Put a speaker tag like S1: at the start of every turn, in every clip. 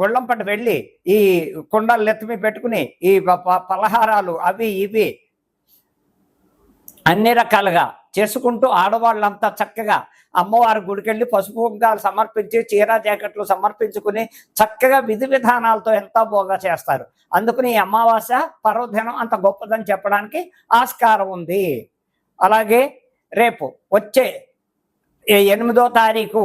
S1: గుళ్ళంపట వెళ్ళి ఈ కుండలు ఎత్తిమి పెట్టుకుని ఈ పలహారాలు అవి ఇవి అన్ని రకాలుగా చేసుకుంటూ ఆడవాళ్ళంతా చక్కగా అమ్మవారి గుడికెళ్ళి పసుపు కుంకాలు సమర్పించి చీర జాకెట్లు సమర్పించుకుని చక్కగా విధి విధానాలతో ఎంతో బోగా చేస్తారు. అందుకని ఈ అమావాస్య పర్వదినం అంత గొప్పదని చెప్పడానికి ఆస్కారం ఉంది. అలాగే రేపు వచ్చే ఎనిమిదో తారీఖు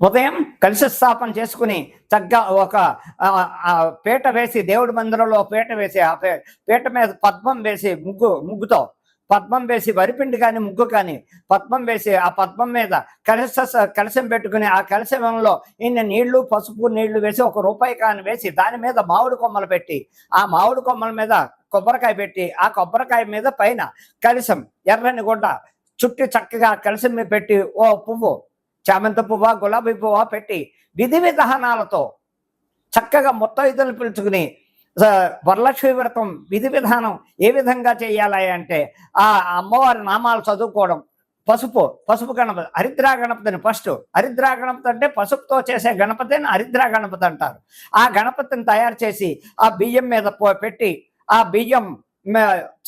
S1: ఉదయం కలిసి స్థాపన చేసుకుని చక్కగా ఒక పీట వేసి దేవుడి మందిరంలో పీట వేసి ఆ పే- పీట మీద పద్మం వేసి ముగ్గు ముగ్గుతో పద్మం వేసి వరిపిండి కానీ ముగ్గు కానీ పద్మం వేసి ఆ పద్మం మీద కలశ కలశం పెట్టుకుని ఆ కలశంలో ఇన్ని నీళ్ళు పసుపు నీళ్ళు వేసి ఒక రూపాయి కాని వేసి దాని మీద మామిడి కొమ్మలు పెట్టి ఆ మామిడి కొమ్మల మీద కొబ్బరికాయ పెట్టి ఆ కొబ్బరికాయ మీద పైన కలశం ఎర్రని గుడ్డ చుట్టి చక్కగా ఆ కలశం పెట్టి ఓ పువ్వు చామంతి పువ్వ గులాబీ పువ్వ పెట్టి విధి విధానాలతో చక్కగా ముత్తైదులు పిలుచుకుని వరలక్ష్మి వ్రతం విధి విధానం ఏ విధంగా చేయాలి అంటే ఆ అమ్మవారి నామాలు చదువుకోవడం. పసుపు పసుపు గణపతి హరిద్రా గణపతిని ఫస్ట్. హరిద్రా గణపతి అంటే పసుపుతో చేసే గణపతిని హరిద్రా గణపతి అంటారు. ఆ గణపతిని తయారు చేసి ఆ బియ్యం మీద పో- పెట్టి ఆ బియ్యం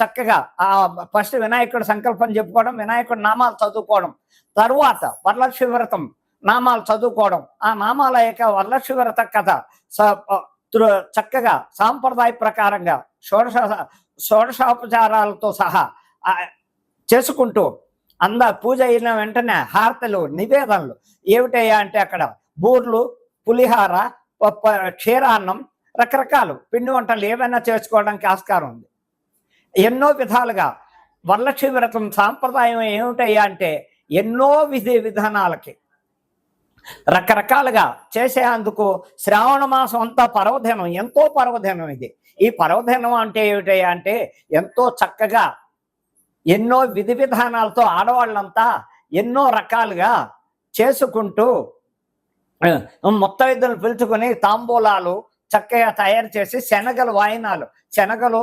S1: చక్కగా ఆ ఫస్ట్ వినాయకుడు సంకల్పం చెప్పుకోవడం వినాయకుడు నామాలు చదువుకోవడం. తరువాత వరలక్ష్మి వ్రతం నామాలు చదువుకోవడం. ఆ నామాల యొక్క వరలక్ష్మి వ్రత కథ స- చక్కగా సాంప్రదాయ ప్రకారంగా షోడశ షోడశోపచారాలతో సహా చేసుకుంటూ అంద పూజ అయిన వెంటనే హారతలు నివేదనలు ఏమిటయ్యా అంటే అక్కడ బూర్లు పులిహార క్షీరాన్నం రకరకాలు పిండి వంటలు ఏవైనా చేసుకోవడానికి ఆస్కారం ఉంది. ఎన్నో విధాలుగా వరలక్ష్మి వ్రతం సాంప్రదాయం ఏమిటయ్యా అంటే ఎన్నో విధి విధానాలకి రకరకాలుగా చేసేందుకు శ్రావణ మాసం అంతా పర్వదినం ఎంతో పర్వదినం ఇది. ఈ పర్వదినం అంటే ఏమిటయ్యా అంటే ఎంతో చక్కగా ఎన్నో విధి విధానాలతో ఆడవాళ్ళంతా ఎన్నో రకాలుగా చేసుకుంటూ ముత్తైదులు పిలుచుకొని తాంబూలాలు చక్కగా తయారు చేసి శనగలు వాయినాలు. శనగలు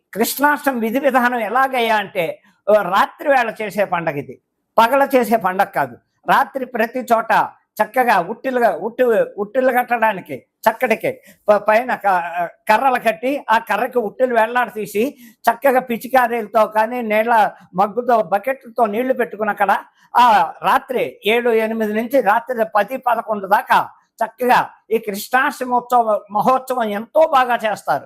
S1: కృష్ణాష్టమి విధి విధానం ఎలాగయ్యా అంటే రాత్రి వేళ చేసే పండగ ఇది. పగల చేసే పండగ కాదు. రాత్రి ప్రతి చోట చక్కగా ఉట్టిలుగా ఉట్టి ఉట్టిలు కట్టడానికి చక్కటికి ప- పైన క- కర్రలు కట్టి ఆ కర్రకి ఉట్టిలు వేళ్ళాడ తీసి చక్కగా పిచికారీలతో కానీ నీళ్ళ మగ్గుతో బకెట్లతో నీళ్ళు పెట్టుకుని అక్కడ ఆ రాత్రి ఏడు ఎనిమిది నుంచి రాత్రి పది పదకొండు దాకా చక్కగా ఈ కృష్ణాష్టమోత్సవ మహోత్సవం ఎంతో బాగా చేస్తారు.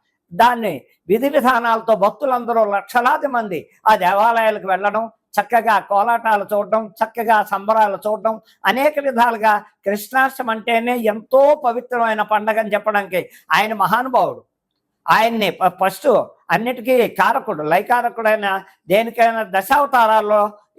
S1: దాన్ని విధి విధానాలతో భక్తులందరూ లక్షలాది మంది ఆ దేవాలయాలకు వెళ్ళడం చక్కగా కోలాటాలు చూడడం చక్కగా సంబరాలు చూడడం అనేక విధాలుగా కృష్ణాష్టమి అంటేనే ఎంతో పవిత్రమైన పండగ అని చెప్పడానికి ఆయన మహానుభావుడు. ఆయన్ని ప- ఫస్ట్ అన్నిటికీ కారకుడు లైకారకుడైన దేనికైనా దశావతారాల్లో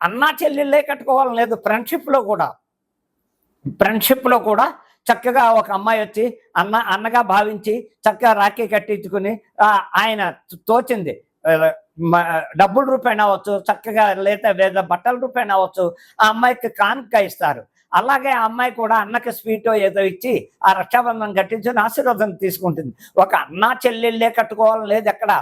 S1: అన్నా చెల్లెళ్ళే కట్టుకోవాలని లేదు. ఫ్రెండ్షిప్లో కూడా. ఫ్రెండ్షిప్లో కూడా చక్కగా ఒక అమ్మాయి వచ్చి అన్న అన్నగా భావించి చక్కగా రాఖీ కట్టించుకుని ఆయన తోచింది. డబ్బుల రూపాయన అవ్వచ్చు చక్కగా లేదా లేదా బట్టల రూపాయన అవ్వచ్చు ఆ అమ్మాయికి కానుక ఇస్తారు. అలాగే ఆ అమ్మాయి కూడా అన్నకి స్వీట్ ఏదో ఇచ్చి ఆ రక్షాబంధనం కట్టించుని ఆశీర్వాదం తీసుకుంటుంది. ఒక అన్నా చెల్లెళ్ళే కట్టుకోవాలని లేదు ఎక్కడ.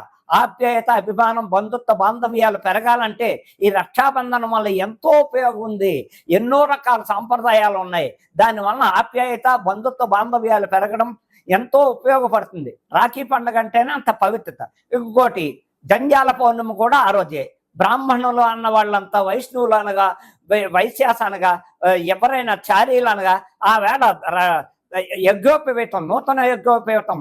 S1: ఆప్యాయత అభిమానం బంధుత్వ బాంధవ్యాలు పెరగాలంటే ఈ రక్షాబంధనం వల్ల ఎంతో ఉపయోగం ఉంది. ఎన్నో రకాల సాంప్రదాయాలు ఉన్నాయి. దానివల్ల ఆప్యాయత బంధుత్వ బాంధవ్యాలు పెరగడం ఎంతో ఉపయోగపడుతుంది. రాఖీ పండుగ అంటేనే అంత పవిత్రత. ఇంకోటి జంజాల పౌర్ణమి కూడా ఆ రోజే. బ్రాహ్మణులు అన్న వాళ్ళంతా వైష్ణవులు అనగా వైశ్యాస అనగా ఎవరైనా చారీలు అనగా ఆ వేళ యజ్ఞోపవేతం నూతన యజ్ఞోపవేతం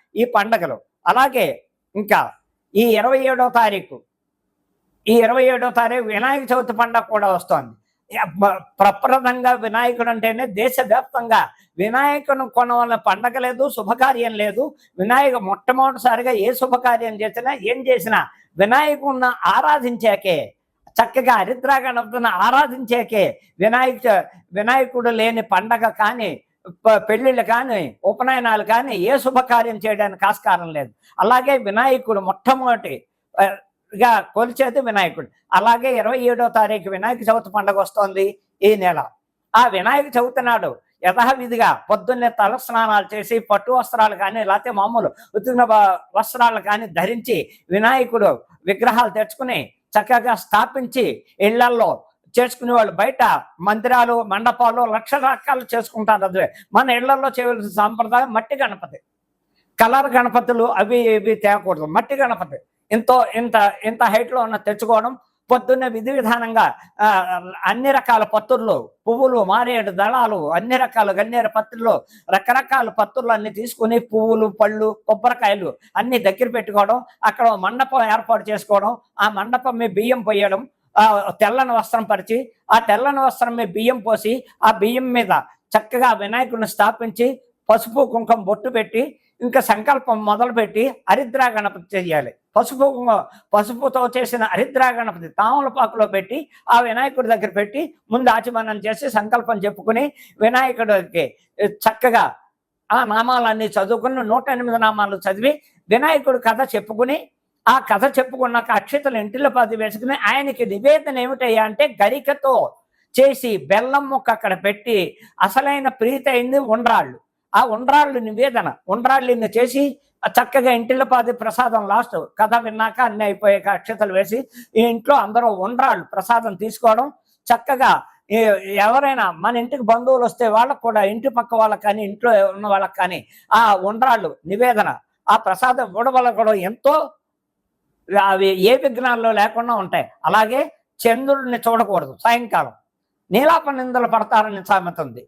S1: ఈ పండగలు. అలాగే ఇంకా ఈ ఇరవై ఏడో తారీఖు ఈ ఇరవై ఏడో తారీఖు వినాయక చవితి పండగ కూడా వస్తోంది. ప్రప్రదంగా వినాయకుడు అంటేనే దేశవ్యాప్తంగా వినాయకుని కొనవల్ల పండగ లేదు శుభకార్యం లేదు. వినాయక మొట్టమొదటిసారిగా ఏ శుభకార్యం చేసినా ఏం చేసినా వినాయకుడిని ఆరాధించాకే చక్కగా హరిద్రా గణపతిని ఆరాధించాకే వినాయక వినాయకుడు లేని పండగ కానీ పెళ్ళిళ్ళు కానీ ఉపనయనాలు కానీ ఏ శుభకార్యం చేయడానికి ఆస్కారం లేదు. అలాగే వినాయకుడు మొట్టమొదటి గా కొలిచేది వినాయకుడు. అలాగే ఇరవై ఏడో తారీఖు వినాయక చవితి పండుగ వస్తోంది ఈ నెల. ఆ వినాయక చవితి నాడు యథావిధిగా పొద్దున్నే తల స్నానాలు చేసి పట్టు వస్త్రాలు కానీ లేకపోతే మామూలు ఉతికిన వస్త్రాలు కానీ ధరించి వినాయకుడు విగ్రహాలు తెచ్చుకుని చక్కగా స్థాపించి ఇళ్ళల్లో చేసుకునే వాళ్ళు బయట మందిరాలు మండపాలు లక్ష రకాలు చేసుకుంటారు అదే మన ఇళ్ళలో చేయవలసిన సాంప్రదాయం మట్టి గణపతి. కలర్ గణపతులు అవి ఇవి తేకూడదు మట్టి గణపతి. ఎంతో ఇంత ఇంత హైట్లో ఉన్న తెచ్చుకోవడం పొద్దున్నే విధి విధానంగా అన్ని రకాల పత్తుర్లు పువ్వులు మారేడు దళాలు అన్ని రకాల గన్నేరు పత్రులు రకరకాల పత్తులు అన్ని తీసుకుని పువ్వులు పళ్ళు కొబ్బరికాయలు అన్ని దగ్గర పెట్టుకోవడం అక్కడ మండపం ఏర్పాటు చేసుకోవడం ఆ మండపం మీ బియ్యం పోయడం తెల్లని వస్త్రం పరిచి ఆ తెల్లని వస్త్రం మీద బియ్యం పోసి ఆ బియ్యం మీద చక్కగా వినాయకుడిని స్థాపించి పసుపు కుంకుమ బొట్టు పెట్టి ఇంకా సంకల్పం మొదలుపెట్టి హరిద్రా గణపతి చేయాలి. పసుపు పసుపుతో చేసిన హరిద్రా గణపతి తామలపాకులో పెట్టి ఆ వినాయకుడి దగ్గర పెట్టి ముందు ఆచమనం చేసి సంకల్పం చెప్పుకుని వినాయకుడికి చక్కగా ఆ నామాలన్నీ చదువుకుని నూట ఎనిమిది నామాలు చదివి వినాయకుడి కథ చెప్పుకుని ఆ కథ చెప్పుకున్నాక అక్షతలు ఇంటిలో పది వేసుకుని ఆయనకి నివేదన ఏమిటయ్యా అంటే గరికతో చేసి బెల్లం ముక్క అక్కడ పెట్టి అసలైన ప్రీతి అయింది ఉండ్రాళ్ళు. ఆ ఉండ్రాళ్ళు నివేదన. ఉండ్రాళ్ళు చేసి చక్కగా ఇంటిలో పాది ప్రసాదం లాస్ట్ కథ విన్నాక అన్ని అయిపోయాక అక్షతలు వేసి ఈ ఇంట్లో అందరూ ఉండ్రాళ్ళు ప్రసాదం తీసుకోవడం చక్కగా ఎవరైనా మన ఇంటికి బంధువులు వస్తే వాళ్ళకు కూడా ఇంటి పక్క వాళ్ళకి కానీ ఇంట్లో ఉన్న వాళ్ళకి కానీ ఆ ఉండ్రాళ్ళు నివేదన ఆ ప్రసాదం ఇవ్వడం వల్ల కూడా ఎంతో అవి ఏ విఘ్నాల్లో లేకుండా ఉంటాయి. అలాగే చంద్రుడిని చూడకూడదు. సాయంకాలం. నీలాప నిందలు పడతారని సామెత ఉంది.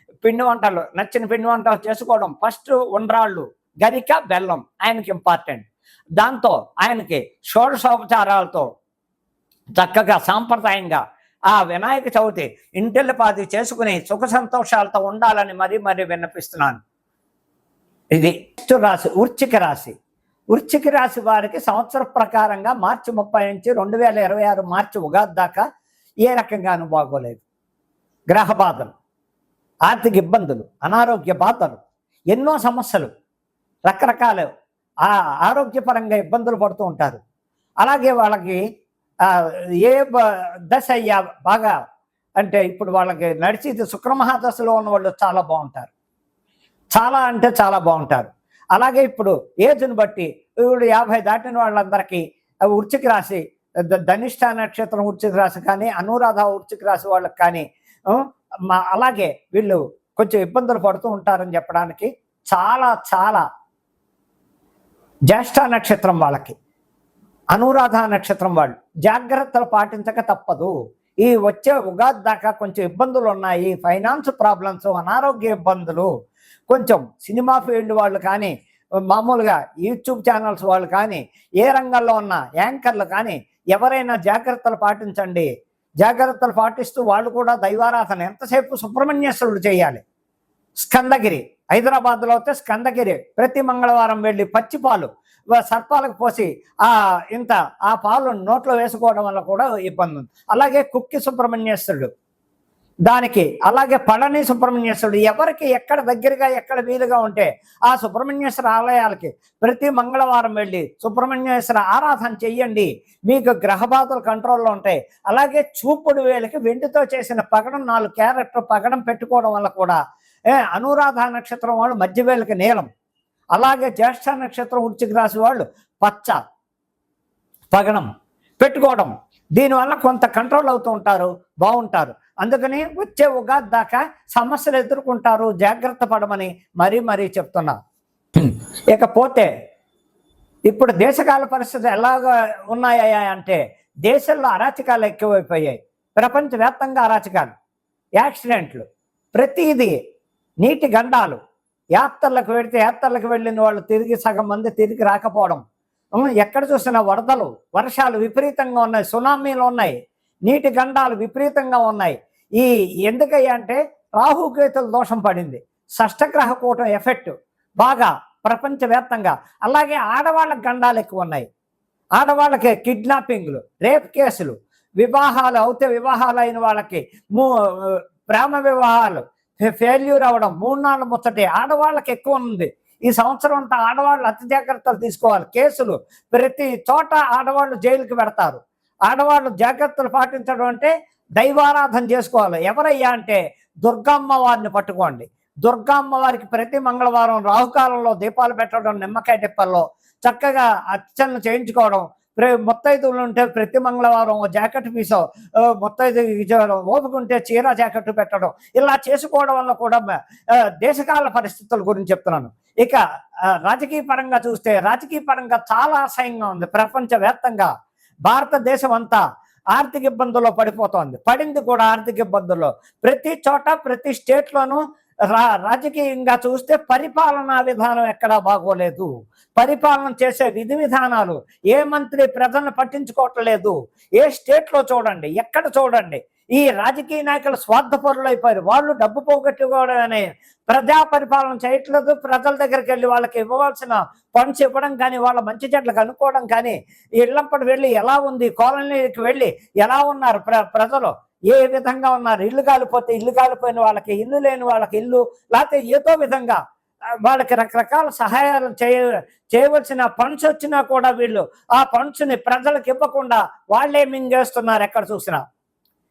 S1: పిండి వంటలు నచ్చిన పిండి వంటలు చేసుకోవడం. ఫస్ట్ ఉండ్రాళ్ళు గరిక బెల్లం ఆయనకి ఇంపార్టెంట్ దాంతో ఆయనకి షోడశోపచారాలతో చక్కగా సాంప్రదాయంగా ఆ వినాయక చవితి ఇంటిల్లిపాది చేసుకుని సుఖ సంతోషాలతో ఉండాలని మరీ మరీ విన్నపిస్తున్నాను. ఇది నెక్స్ట్ రాశి వృశ్చిక రాశి. వృశ్చిక రాశి వారికి సంవత్సర ప్రకారంగా మార్చి ముప్పై నుంచి రెండు వేల ఇరవై ఆరు మార్చి ఉగాది దాకా ఏ రకంగానూ బాగోలేదు. గ్రహ బాధలు ఆర్థిక ఇబ్బందులు అనారోగ్య బాధలు ఎన్నో సమస్యలు రకరకాల. ఆరోగ్యపరంగా ఇబ్బందులు పడుతూ ఉంటారు. అలాగే వాళ్ళకి ఏ దశ అయ్యా బాగా అంటే ఇప్పుడు వాళ్ళకి నడిచి శుక్రమహాదశలో ఉన్న వాళ్ళు చాలా బాగుంటారు. చాలా అంటే చాలా బాగుంటారు. అలాగే ఇప్పుడు ఏజ్ని బట్టి ఇప్పుడు యాభై దాటిన వాళ్ళందరికీ ఉర్చికి రాసి ధనిష్ట నక్షత్రం వృశ్చిక రాశి కానీ అనురాధ ఉర్చికి రాశి వాళ్ళకి కానీ అలాగే వీళ్ళు కొంచెం ఇబ్బందులు పడుతూ ఉంటారని చెప్పడానికి చాలా చాలా జ్యేష్ఠ నక్షత్రం వాళ్ళకి అనురాధ నక్షత్రం వాళ్ళు జాగ్రత్తలు పాటించక తప్పదు. ఈ వచ్చే ఉగాది దాకా కొంచెం ఇబ్బందులు ఉన్నాయి ఫైనాన్స్ ప్రాబ్లమ్స్ అనారోగ్య ఇబ్బందులు కొంచెం సినిమా ఫీల్డ్ వాళ్ళు కానీ మామూలుగా యూట్యూబ్ ఛానల్స్ వాళ్ళు కానీ ఏ రంగంలో ఉన్న యాంకర్లు కానీ ఎవరైనా జాగ్రత్తలు పాటించండి. జాగ్రత్తలు పాటిస్తూ వాళ్ళు కూడా దైవారాధన. ఎంతసేపు సుబ్రహ్మణ్యేశ్వరుడు చేయాలి? స్కందగిరి. హైదరాబాద్లో అయితే స్కందగిరి. ప్రతి మంగళవారం వెళ్ళి పచ్చిపాలు సర్పాలకు పోసి ఆ ఇంత ఆ పాలు నోట్లో వేసుకోవడం వల్ల కూడా ఇబ్బంది ఉంది అలాగే కుక్కి సుబ్రహ్మణ్యేశ్వరుడు. దానికి. అలాగే పళని సుబ్రహ్మణ్యేశ్వరుడు ఎవరికి ఎక్కడ దగ్గరగా ఎక్కడ వీలుగా ఉంటే ఆ సుబ్రహ్మణ్యేశ్వర ఆలయాలకి ప్రతి మంగళవారం వెళ్ళి సుబ్రహ్మణ్యేశ్వర ఆరాధన చెయ్యండి. మీకు గ్రహబాధలు కంట్రోల్లో ఉంటాయి. అలాగే చూపుడు వేలకి వెండితో చేసిన పగడం నాలుగు క్యారెక్టర్ పగడం పెట్టుకోవడం వల్ల కూడా ఏ అనురాధ నక్షత్రం వాళ్ళు మధ్య వేలకి నీలం. అలాగే జ్యేష్ఠ నక్షత్రం వృశ్చిక రాశి వాళ్ళు పచ్చ పగడం పెట్టుకోవడం. దీనివల్ల కొంత కంట్రోల్ అవుతూ ఉంటారు బాగుంటారు. అందుకని వచ్చే ఉగాది దాకా సమస్యలు ఎదుర్కొంటారు జాగ్రత్త పడమని మరీ మరీ చెప్తున్నా. ఇకపోతే ఇప్పుడు దేశకాల పరిస్థితులు ఎలాగ ఉన్నాయా అంటే దేశంలో అరాచకాలు ఎక్కువైపోయాయి. ప్రపంచవ్యాప్తంగా అరాచకాలు యాక్సిడెంట్లు ప్రతిదీ నీటి గండాలు యాత్రలకు వెడితే యాత్రలకు వెళ్ళిన వాళ్ళు తిరిగి సగం మంది తిరిగి రాకపోవడం. ఎక్కడ చూసినా వరదలు వర్షాలు విపరీతంగా ఉన్నాయి సునామీలు ఉన్నాయి నీటి గండాలు విపరీతంగా ఉన్నాయి. ఈ ఎందుకయ్యా అంటే రాహుకేతుల దోషం పడింది. షష్టగ్రహ కూటం ఎఫెక్ట్ బాగా ప్రపంచవ్యాప్తంగా. అలాగే ఆడవాళ్ళకి గండాలు ఎక్కువ ఉన్నాయి. ఆడవాళ్ళకి కిడ్నాపింగ్లు రేప్ కేసులు వివాహాలు అవుతే వివాహాలు అయిన వాళ్ళకి మూ ప్రేమ వివాహాలు ఫెయిల్యూర్ అవ్వడం మూడు నాలుగు ముచ్చటి ఆడవాళ్ళకి ఎక్కువ ఉంది. ఈ సంవత్సరం అంతా ఆడవాళ్ళు అతి జాగ్రత్తలు తీసుకోవాలి. కేసులు ప్రతి చోట ఆడవాళ్ళు జైలుకి పెడతారు. ఆడవాళ్ళు జాగ్రత్తలు పాటించడం అంటే దైవారాధన చేసుకోవాలి. ఎవరయ్యా అంటే దుర్గమ్మ వారిని పట్టుకోండి. దుర్గమ్మ వారికి ప్రతి మంగళవారం రాహుకాలంలో దీపాలు పెట్టడం నిమ్మకాయ డిప్పల్లో చక్కగా అర్చనలు చేయించుకోవడం ముత్తైదువులు ఉంటే ప్రతి మంగళవారం ఓ జాకెట్ పీసో ముత్తైదు ఇచ్చేయడం, ఓపుకుంటే చీర జాకెట్ పెట్టడం ఇలా చేసుకోవడం వల్ల కూడా దేశకాల పరిస్థితుల గురించి చెప్తున్నాను. ఇక రాజకీయ పరంగా చూస్తే రాజకీయ పరంగా చాలా అసహ్యంగా ఉంది ప్రపంచవ్యాప్తంగా. భారతదేశం అంతా ఆర్థిక ఇబ్బందుల్లో పడిపోతోంది. పడింది కూడా ఆర్థిక ఇబ్బందుల్లో. ప్రతి చోట ప్రతి స్టేట్లోనూ రా రాజకీయంగా చూస్తే పరిపాలనా విధానం ఎక్కడా బాగోలేదు. పరిపాలన చేసే విధి విధానాలు ఏ మంత్రి ప్రజలను పట్టించుకోవట్లేదు. ఏ స్టేట్లో చూడండి ఎక్కడ చూడండి. ఈ రాజకీయ నాయకులు స్వార్థపరులు అయిపోయారు వాళ్ళు డబ్బు పోగొట్టుకోవడమే ప్రజా పరిపాలన చేయట్లేదు. ప్రజల దగ్గరికి వెళ్ళి వాళ్ళకి ఇవ్వవలసిన ఫండ్స్ ఇవ్వడం కానీ వాళ్ళ మంచి చెట్లకు అనుకోవడం కానీ ఇళ్ళంపటి వెళ్ళి ఎలా ఉంది? కాలనీకి వెళ్ళి ఎలా ఉన్నారు ప్ర ప్రజలు? ఏ విధంగా ఉన్నారు? ఇల్లు కాలిపోతే ఇల్లు కాలిపోయిన వాళ్ళకి ఇల్లు లేని వాళ్ళకి ఇల్లు లేకపోతే ఏదో విధంగా వాళ్ళకి రకరకాల సహాయాలు చేయ చేయవలసిన ఫండ్స్ వచ్చినా కూడా వీళ్ళు ఆ ఫండ్స్ని ప్రజలకు ఇవ్వకుండా వాళ్ళే మింగేస్తున్నారు ఎక్కడ చూసినా.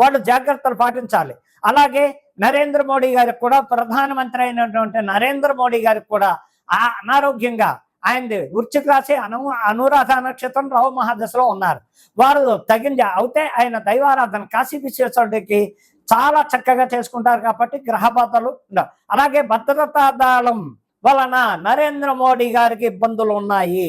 S1: వాళ్ళు జాగ్రత్తలు పాటించాలి. అలాగే నరేంద్ర మోడీ గారికి కూడా ప్రధానమంత్రి అయినటువంటి నరేంద్ర మోడీ గారికి కూడా ఆ అనారోగ్యంగా ఆయనది వృచ్చిక రాశి అను అనురాధ నక్షత్రం రావు మహాదశలో ఉన్నారు. వారు తగిన అవుతే ఆయన దైవారాధన కాశీ విశ్వేశ్వరుడికి చాలా చక్కగా చేసుకుంటారు కాబట్టి గ్రహ బాధలు అలాగే భద్రతా దళం వలన నరేంద్ర మోడీ గారికి ఇబ్బందులు ఉన్నాయి.